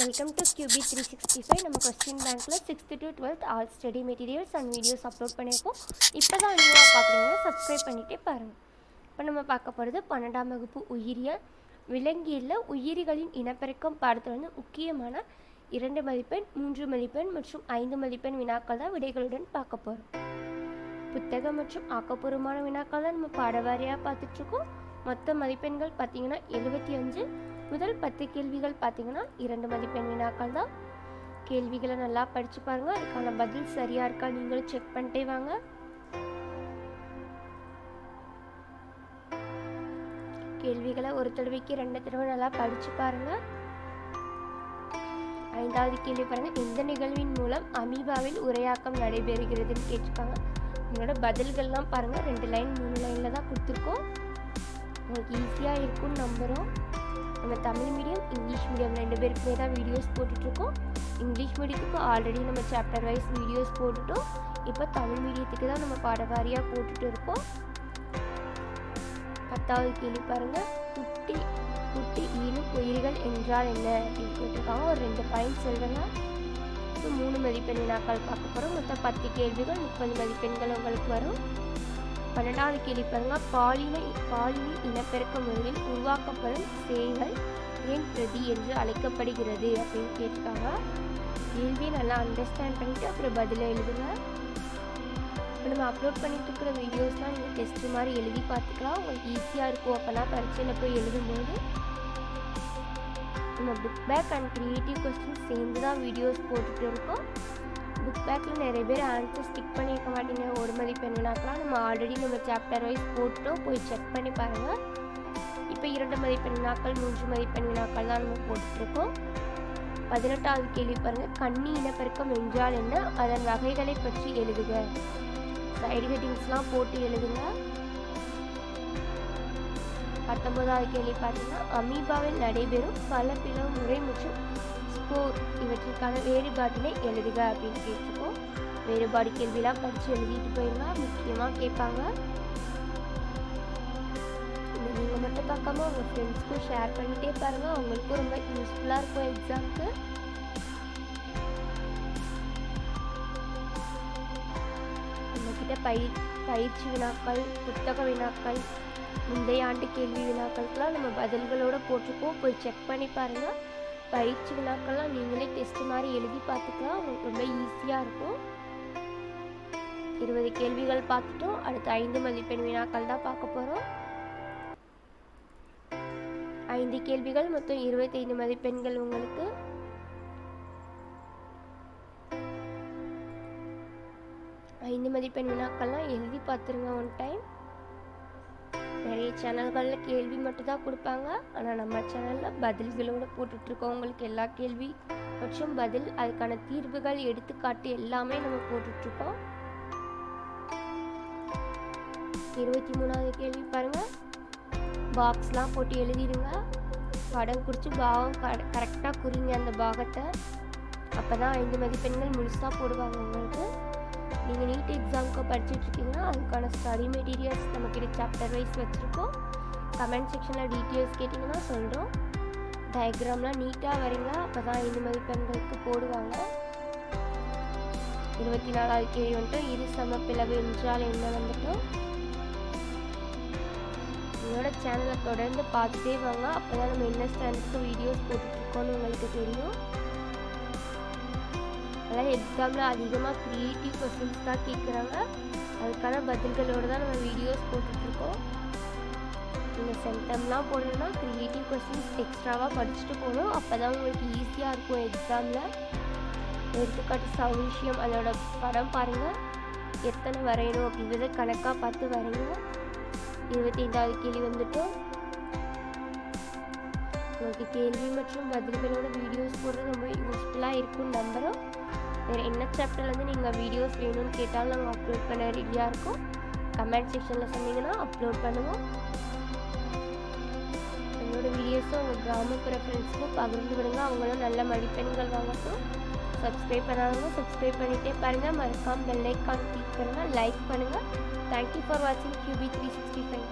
Welcome to Q B three sixty five நம்ம question பேங்க்கில் sixth to twelfth all study materials and videos upload பண்ணியிருக்கோம். இப்போ தான் நியூவாக பார்க்குறீங்கன்னா சப்ஸ்கிரைப் பண்ணிகிட்டே பாருங்கள் இப்போ நம்ம பார்க்க போகிறது பன்னெண்டாம் வகுப்பு உயிரியல். விலங்கியலில் உயிரிகளின் இனப்பெருக்கம் பாடத்தில் வந்து முக்கியமான இரண்டு மதிப்பெண் மூன்று மதிப்பெண் மற்றும் ஐந்து மதிப்பெண் வினாக்கள் தான் விடைகளுடன் பார்க்க போகிறோம் புத்தகம் மற்றும் ஆக்கப்பூர்வமான வினாக்கள் தான் நம்ம பாடவாரியாக பார்த்துட்ருக்கோம் மொத்த மதிப்பெண்கள் பார்த்தீங்கன்னா எழுபத்தி அஞ்சு முதல் பத்து கேள்விகள் பார்த்தீங்கன்னா இரண்டு மதிப்பெண் வினாக்கள் தான். கேள்விகளை நல்லா படித்து பாருங்கள் அதுக்கான பதில் சரியாக இருக்கா நீங்களும் செக் பண்ணிட்டே வாங்க. கேள்விகளை ஒரு தடவைக்கு ரெண்டு தடவை நல்லா படித்து பாருங்கள் ஐந்தாவது கேள்வி பாருங்கள் எந்த நிகழ்வின் மூலம் அமீபாவில் உரையாக்கம் நடைபெறுகிறதுன்னு கேட்டிருக்காங்க. உங்களோட பதில்கள்லாம் பாருங்கள் ரெண்டு லைன் மூணு லைனில் தான் கொடுத்துருக்கோம். உங்களுக்கு ஈஸியாக இருக்கும்னு நம்புகிறோம் நம்ம தமிழ் மீடியம் இங்கிலீஷ் மீடியம் ரெண்டு பேருக்குமே தான் வீடியோஸ் போட்டுட்ருக்கோம். இங்கிலீஷ் மீடியத்துக்கு ஆல்ரெடி நம்ம சாப்டர் வைஸ் வீடியோஸ் போட்டுட்டோம். இப்போ தமிழ் மீடியத்துக்கு தான் நம்ம பாடவாரியாக போட்டுட்டு இருக்கோம் பத்தாவது கேள்வி பாருங்கள் குட்டி குட்டி ஈனும் உயிர்கள் என்றால் என்ன? அப்படின்னு கேட்டிருக்காங்க. ஒரு ரெண்டு பாயிண்ட் சொல்லுங்க. மூணு மதிப்பெண் வினாக்கள் பார்க்க போகிறோம் மொத்தம் பத்து கேள்விகள் முப்பது மதிப்பெண்கள் உங்களுக்கு வரும். பன்னெண்டாவது கேள்வி பாருங்க. பாலின பாலினி இனப்பெருக்க முறையில் உருவாக்கப்படும் சேய்கள் ஏன் பிரதி என்று அழைக்கப்படுகிறது அப்படின்னு கேட்டிருக்காங்க கேள்வியை நல்லா அண்டர்ஸ்டாண்ட் பண்ணிவிட்டு அப்புறம் பதிலை எழுதுங்க. இப்போ நம்ம அப்லோட் பண்ணிட்டு இருக்கிற வீடியோஸ்லாம் நீங்கள் டெஸ்ட் மாதிரி எழுதி பார்த்துக்கலாம். உங்களுக்கு ஈஸியாக இருக்கும். அப்போனா பரீட்சையில் போய் எழுதும்போது நம்ம book back and creative question சேர்ந்து தான் வீடியோஸ் போட்டுட்டு இருக்கோம். புக் பேக்கில் நிறைய பேர் ஆன்சர் ஸ்டிக் பண்ணி ஆல்ரெடி நம்ம சாப்டர் வைஸ் போட்டோம். போய் செக் பண்ணி பாருங்கள் இப்போ இரண்டு மதிப்பெண் வினாக்கள் மூன்று மதிப்பெண் வினாக்கள் தான் நம்ம போட்டுட்ருக்கோம் பதினெட்டாவது கேள்வி பாருங்கள் கன்னி இனப்பெருக்கம் என்றால் என்ன? அதன் வகைகளை பற்றி எழுதுக. சைடு ஹெட்டிங்ஸ்லாம் போட்டு எழுதுங்க. பத்தொன்பதாவது கேள்வி பார்த்தீங்கன்னா அமீபாவில் நடைபெறும் பல பிளவு முறை மற்றும் ஸ்கோர் இவற்றிற்கான வேறுபாட்டினை எழுதுக அப்படின்னு கேட்டிருக்கோம். வேறுபாடு கேள்விலாம் படித்து எழுதிட்டு போயிருங்க முக்கியமாக கேட்பாங்க. நீங்கள் மட்டும் பார்க்காம உங்கள் ஃப்ரெண்ட்ஸ்க்கும் ஷேர் பண்ணிகிட்டே பாருங்கள் அவங்களுக்கும் ரொம்ப யூஸ்ஃபுல்லாக இருக்கும் எக்ஸாமுக்கு நம்மக்கிட்ட பயிர் பயிற்சி வினாக்கள் புத்தக வினாக்கள் முந்தைய ஆண்டு கேள்வி வினாக்களுக்கெல்லாம் நம்ம பதில்களோடு போட்டிருக்கோம் போய் செக் பண்ணி பாருங்கள் பயிற்சி வினாக்கள்லாம் நீங்களே டெஸ்ட் மாதிரி எழுதி பார்த்துக்கலாம். உங்களுக்கு ரொம்ப ஈஸியாக இருக்கும். இருபது கேள்விகள் பார்த்துட்டோம். அடுத்து ஐந்து மதிப்பெண் வினாக்கள் தான் பார்க்க போகிறோம் ஐந்து கேள்விகள் மொத்தம் இருபத்தைந்து மதிப்பெண்கள் உங்களுக்கு. ஐந்து மதிப்பெண் வினாக்கள்லாம் எழுதி பார்த்துருங்க ஒன் டைம் நிறைய சேனல்களில் கேள்வி மட்டும்தான் கொடுப்பாங்க. ஆனால் நம்ம சேனலில் பதில்களோடு போட்டுட்ருக்கோம். உங்களுக்கு எல்லா கேள்வி மற்றும் பதில் அதுக்கான தீர்வுகள் எடுத்துக்காட்டு எல்லாமே நம்ம போட்டுட்ருக்கோம். இருபத்தி மூணாவது கேள்வி பாருங்கள் பாக்ஸ்லாம் போட்டு எழுதிடுங்க. படம் குறித்து பாகம் கரெக்டாக குறிங்க அந்த பாகத்தை. அப்போ தான் ஐந்து மதிப்பெண்கள் முழுசாக போடுவாங்க உங்களுக்கு. நீங்கள் நீட் எக்ஸாமுக்கு படிச்சுட்ருக்கீங்கன்னா அதுக்கான ஸ்டடி மெட்டீரியல்ஸ் நம்மக்கிட்ட சாப்டர் வைஸ் வச்சுருக்கோம். கமெண்ட் செக்ஷனில் டீட்டெயில்ஸ் கேட்டிங்கன்னா சொல்கிறோம் டயக்ராம்லாம் நீட்டாக வரீங்க. அப்போ தான் ஐந்து மதிப்பெண்களுக்கு போடுவாங்க. இருபத்தி நாலாவது கேள்வி வந்துட்டு இரு சமப்பிளவு என்றால் என்ன வந்துட்டோம் என்னோட சேனலை தொடர்ந்து பார்த்துட்டே வாங்க. அப்போ தான் நம்ம என்ன ஸ்டாண்டர்டுக்கு வீடியோஸ் போட்டுட்ருக்கோன்னு உங்களுக்கு தெரியும். அதான் எக்ஸாமில் அதிகமாக க்ரியேட்டிவ் கொஸ்டின்ஸ் தான் கேட்குறாங்க அதுக்கான பதில்களோடு தான் நம்ம வீடியோஸ் போட்டுட்ருக்கோம். நீங்கள் சென்டம்லாம் போடணும்னா க்ரியேட்டிவ் கொஸ்டின்ஸ் எக்ஸ்ட்ராவாக படிச்சுட்டு போகணும். அப்போ தான் உங்களுக்கு ஈஸியாக இருக்கும் எக்ஸாமில் எடுத்துக்காட்டு சௌரிஷியம் அதோட படம் பாருங்கள் எத்தனை வரையணும் அப்படின்றத கணக்காக பார்த்து வரைங்க இருபத்தி ஐந்தாவது கேள்வி வந்துட்டு. உங்களுக்கு கேள்வி மற்றும் பதில்களோட வீடியோஸ் போடுறது ரொம்ப யூஸ்ஃபுல்லாக இருக்கும் நம்புகிறோம் வேறு என்ன சாப்டர்லேருந்து நீங்கள் வீடியோஸ் வேணும்னு கேட்டாலும் நாங்கள் அப்லோட் பண்ண ரெடியாக இருக்கோம். கமெண்ட் செக்ஷனில் சொன்னீங்கன்னா அப்லோட் பண்ணுவோம். எங்களோட வீடியோஸும் உங்கள் கிராமப்புற ஃப்ரெண்ட்ஸுக்கும் பகிர்ந்து விடுங்க. அவங்களும் நல்ல மதிப்பெண்கள் வாங்கட்டும். சப்ஸ்கிரைப் பண்ணாதவங்க சப்ஸ்கிரைப் பண்ணிகிட்டே பாருங்கள் மறக்காமல் பெல் ஐக்கான் கிளிக் பண்ணுங்கள் லைக் பண்ணுங்கள் தேங்க்யூ ஃபார் வாட்சிங் Q B three sixty five